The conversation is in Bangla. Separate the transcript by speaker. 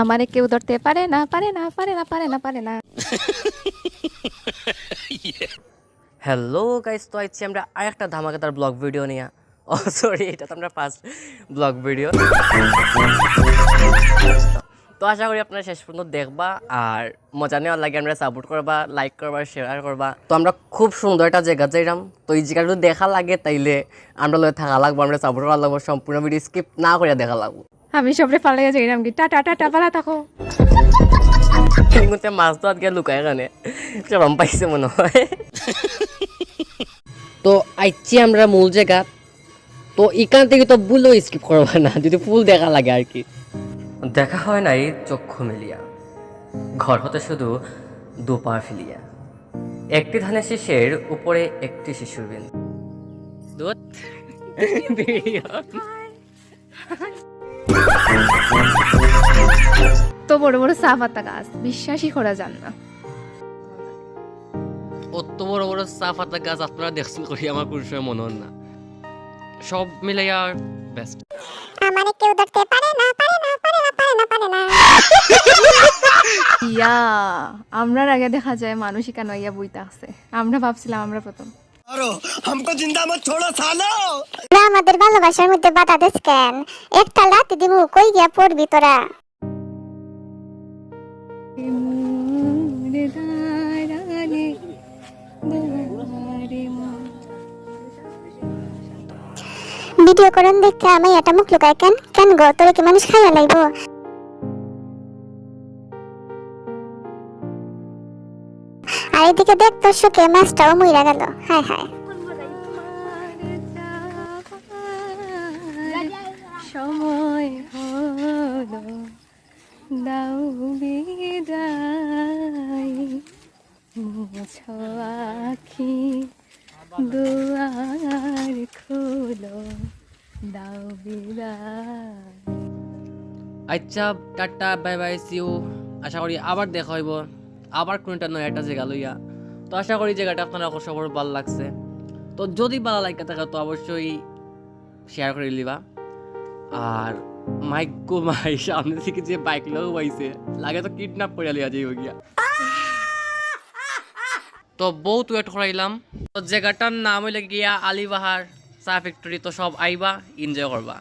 Speaker 1: আমারে কেউ ধরতে পারে না পারে না পারে না পারে না পারে না।
Speaker 2: হ্যালো গাইস তো আইছি আমরা আরেকটা ধামাকাদার ব্লগ ভিডিও নিয়ে। ও সরি এটা তো আমরা ফার্স্ট ব্লগ ভিডিও তো আশা করি আপনারা শেষ পর্যন্ত দেখবা, আর মজা নেওয়ার লাগে আমরা সাপোর্ট করবা লাইক করবা শেয়ার করবা। তো আমরা খুব সুন্দর একটা জায়গা যাইলাম তো এই জায়গাটা দেখা লাগে, তাইলে আমরা লয়ে থাকা লাগবো, আমরা সাপোর্ট করা লাগবো, সম্পূর্ণ ভিডিও স্কিপ না করে দেখা লাগবো।
Speaker 1: আমি সবরে পালে গেছি এরকম কি? টাটা টাটা পালা থাকো।
Speaker 2: কিন্তু মাছ তো আজকে লুকায় কানে চরম পাইছে মনে হয় তো আইছি আমরা মূল জায়গা তো এখান থেকে তো ভুলও স্কিপ করবা না যদি ফুল দেখা লাগে আর কি। দেখা হয় নাই চক্ষু মিলিয়া ঘর হতে শুধু দুপা ফিলিয়া। একটি ধানের শীষের উপরে একটি শিশুর বিন্দু দুধ
Speaker 1: তো বড় বড় চা পাতা গাছ বিশ্বাসই করা যান না।
Speaker 2: অত বড় বড় চা পাতা গাছ আপনারা দেখছেন করি আমার কোনো সময় মনে হন না। সব মিলাইয়া বেস্ট
Speaker 3: আমারে কেউ ধরতে পারে না পারে না পারে না পারে না পারে না।
Speaker 1: ইয়া আমরার আগে দেখা যায় মানুষই কেন ইয়া বইতে আছে। আমরা ভাবছিলাম আমরা প্রথম।
Speaker 4: मारो हमको जिंदा मत छोड़ो सालो
Speaker 3: তোরা আমাদের ভালোবাসার মধ্যে বাধা দিস কেন একটা লাতি দিমু কই গিয়া পড়বি তোরা ভিডিও করেন দেখতে আমি এটা মুখ লুকায় কেন কেন গো তোরে কি মানুষ খাইয়া লাইব আর এদিকে দেখ তোর সুখে মাছটাও মইরা গেল। হায় হায়।
Speaker 1: সময় হলো দাও বিদায়। মুছো আখি দুয়ার খুলো দাও বিদায়।
Speaker 2: আচ্ছা tata bye bye see you আশা করি আবার দেখা হইব। আবার কোনটা নয়, একটা জায়গা লইয়া। তো আশা করি জায়গাটা আপনারা সবার ভালো লাগছে। তো যদি ভালো লাগে থাকে, তো অবশ্যই শেয়ার করে দিবা। আর মাইক গো মাই সামনে থেকে যে বাইক লোক পাইছে লাগে তো কিডন্যাপ করে লিয়া যাইব গিয়া। তো বহুত ওয়েট করাইলাম। তো জায়গাটার নাম হইলে গিয়া আলিবাহার চা ফ্যাক্টরি তো সব আইবা এনজয় করবা।